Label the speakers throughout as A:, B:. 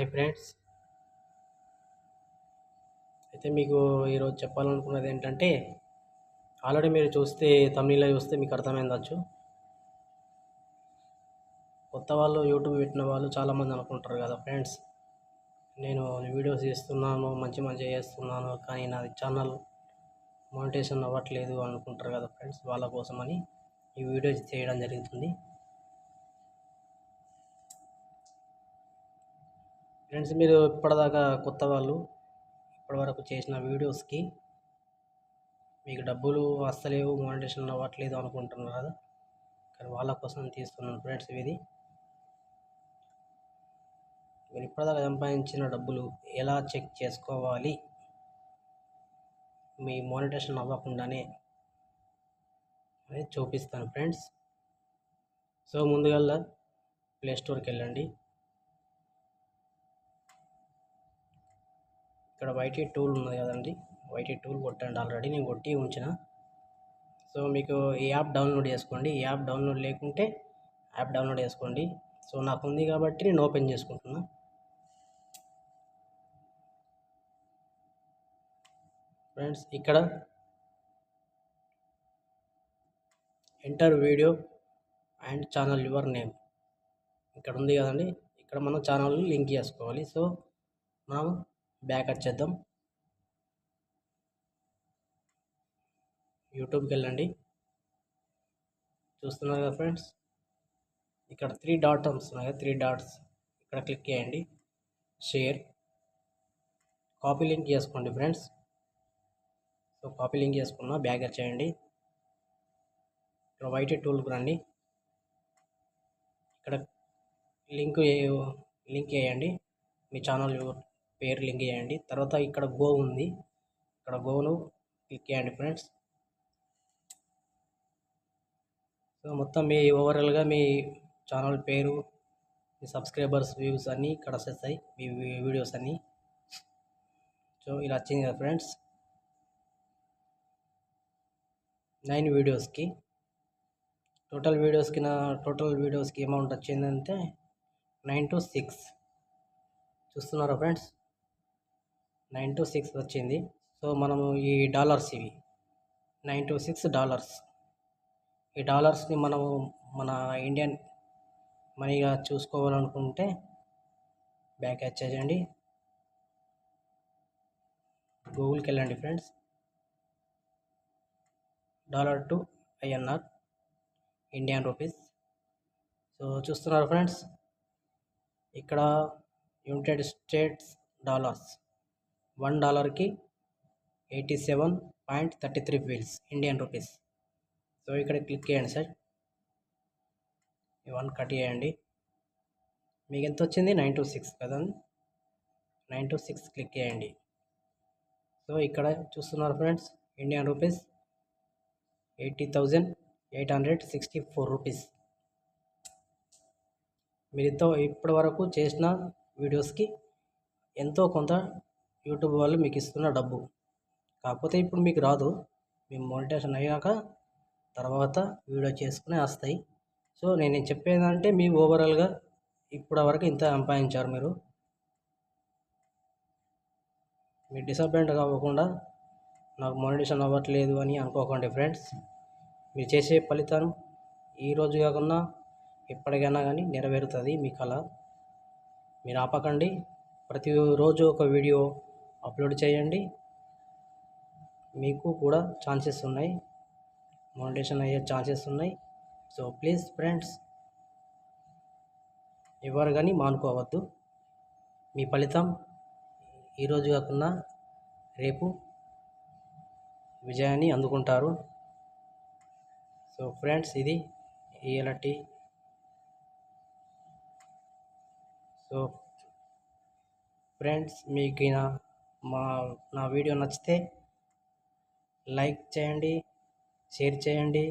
A: Hi friends అయితే మీకు ఈరోజు చెప్పాలనుకున్నది ఏంటంటే ఆల్రెడీ మీరు చూస్తే తమిళలో చూస్తే మీకు అర్థమైందచ్చు కొత్త వాళ్ళు యూట్యూబ్ పెట్టిన వాళ్ళు చాలామంది అనుకుంటారు కదా ఫ్రెండ్స్ నేను వీడియోస్ చేస్తున్నాను మంచి మంచి చేస్తున్నాను కానీ నాది ఛానల్ మోనిటేషన్ అవ్వట్లేదు అనుకుంటారు కదా ఫ్రెండ్స్ వాళ్ళ కోసమని ఈ వీడియోస్ చేయడం జరుగుతుంది. ఫ్రెండ్స్ మీరు ఇప్పటిదాకా కొత్త వాళ్ళు ఇప్పటివరకు చేసిన వీడియోస్కి మీకు డబ్బులు వస్తలేవు మోనిటేషన్ అవ్వట్లేదు అనుకుంటున్నారు. కదా కానీ వాళ్ళ కోసం తీస్తున్నాను ఫ్రెండ్స్ ఇది. మీరు ఇప్పటిదాకా సంపాదించిన డబ్బులు ఎలా చెక్ చేసుకోవాలి? మీ మోనిటేషన్ అవ్వకుండానే అనేది చూపిస్తాను ఫ్రెండ్స్. సో ముందుగా ప్లే స్టోర్కి వెళ్ళండి. ఇక్కడ వైటీ టూల్ ఉంది కదండి. వైటీ టూల్ కొట్టండి. ఆల్రెడీ నేను కొట్టి ఉంచిన. సో మీకు ఈ యాప్ డౌన్లోడ్ చేసుకోండి. ఈ యాప్ డౌన్లోడ్ లేకుంటే యాప్ డౌన్లోడ్ చేసుకోండి. సో నాకు ఉంది కాబట్టి నేను ఓపెన్ చేసుకుంటున్నా. ఫ్రెండ్స్ ఇక్కడ enter video and channel your name ఇక్కడ ఉంది కదండి. ఇక్కడ మనం ఛానల్ లింక్ చేసుకోవాలి. సో మనం బ్యాక్ వచ్చేద్దాం యూట్యూబ్కి వెళ్ళండి. చూస్తున్నారు కదా ఫ్రెండ్స్ ఇక్కడ త్రీ డాట్ వస్తున్నాయి కదా త్రీ డాట్స్ ఇక్కడ క్లిక్ చేయండి. షేర్ కాపీ లింక్ చేసుకోండి ఫ్రెండ్స్ సో కాపీ లింక్ చేసుకున్నా బ్యాగ్ చేయండి. ఇక్కడ వైట్ టూల్కి రండి. ఇక్కడ లింక్ లింక్ వేయండి. మీ ఛానల్ పేరు లింక్ చేయండి తర్వాత ఇక్కడ గో ఉంది. ఇక్కడ గోను క్లిక్ చేయండి ఫ్రెండ్స్. సో మొత్తం మీ ఓవరాల్గా మీ ఛానల్ పేరు మీ సబ్స్క్రైబర్స్ వ్యూస్ అన్నీ ఇక్కడ వస్తాయి మీ వీడియోస్ అన్నీ. సో ఇలా వచ్చింది కదా ఫ్రెండ్స్. నైన్ వీడియోస్కి. టోటల్ వీడియోస్కి నా టోటల్ వీడియోస్కి అమౌంట్ వచ్చిందంటే నైన్ టు సిక్స్. చూస్తున్నారా ఫ్రెండ్స్? నైన్ టు సిక్స్ వచ్చింది. సో మనము ఈ డాలర్స్ ఇవి. Nine two six dollars. ఈ డాలర్స్ని మనము మన ఇండియన్ మనీగా చూసుకోవాలనుకుంటే బ్యాక్ వచ్చేయండి గూగుల్కి వెళ్ళండి friends. Dollar to INR Indian rupees. So చూస్తున్నారు ఫ్రెండ్స్. ఇక్కడ United States dollars. One డాలర్కి eighty seven point thirty three feels Indian rupees. So ఇక్కడ క్లిక్ చేయండి సార్. వన్ కట్ చేయండి. మీకు ఎంత వచ్చింది? నైన్ టు సిక్స్ కదా? నైన్ టు సిక్స్ క్లిక్ చేయండి. సో ఇక్కడ చూస్తున్నారు friends Indian rupees eighty thousand eight hundred sixty four rupees. మీరుతో ఇప్పటి వరకు చేసిన వీడియోస్కి ఎంతో కొంత యూట్యూబ్ వాళ్ళు మీకు ఇస్తున్న డబ్బు. కాకపోతే ఇప్పుడు మీకు రాదు. మేము మోనిటేషన్ అయ్యాక తర్వాత వీడియో చేసుకునే వస్తాయి సో నేను చెప్పేదంటే మీ ఓవరాల్గా ఇప్పటి వరకు ఇంత సంపాదించారు మీరు. మీరు డిసప్పాయింట్ కాకుండా నాకు మోనిటేషన్ అవ్వట్లేదు అని అనుకోకండి ఫ్రెండ్స్ మీరు చేసే ఫలితం ఈరోజు కాకుండా ఎప్పటికైనా కానీ నెరవేరుతుంది మీ కళ. మీరు ఆపకండి. ప్రతిరోజు ఒక వీడియో అప్లోడ్ చేయండి. మీకు కూడా ఛాన్సెస్ ఉన్నాయి. మోనిటేషన్ అయ్యే ఛాన్సెస్ ఉన్నాయి. సో ప్లీజ్ ఫ్రెండ్స్ ఎవరు కానీ మానుకోవద్దు. మీ ఫలితం ఈరోజు కాకుండా రేపు విజయాన్ని అందుకుంటారు. సో ఫ్రెండ్స్ ఇది ఇలాంటి సో ఫ్రెండ్స్ మీకు మా నా వీడియో నచ్చితే లైక్ చేయండి షేర్ చేయండి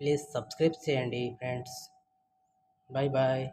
A: ప్లీజ్ సబ్స్క్రైబ్ చేయండి ఫ్రెండ్స్. Bye bye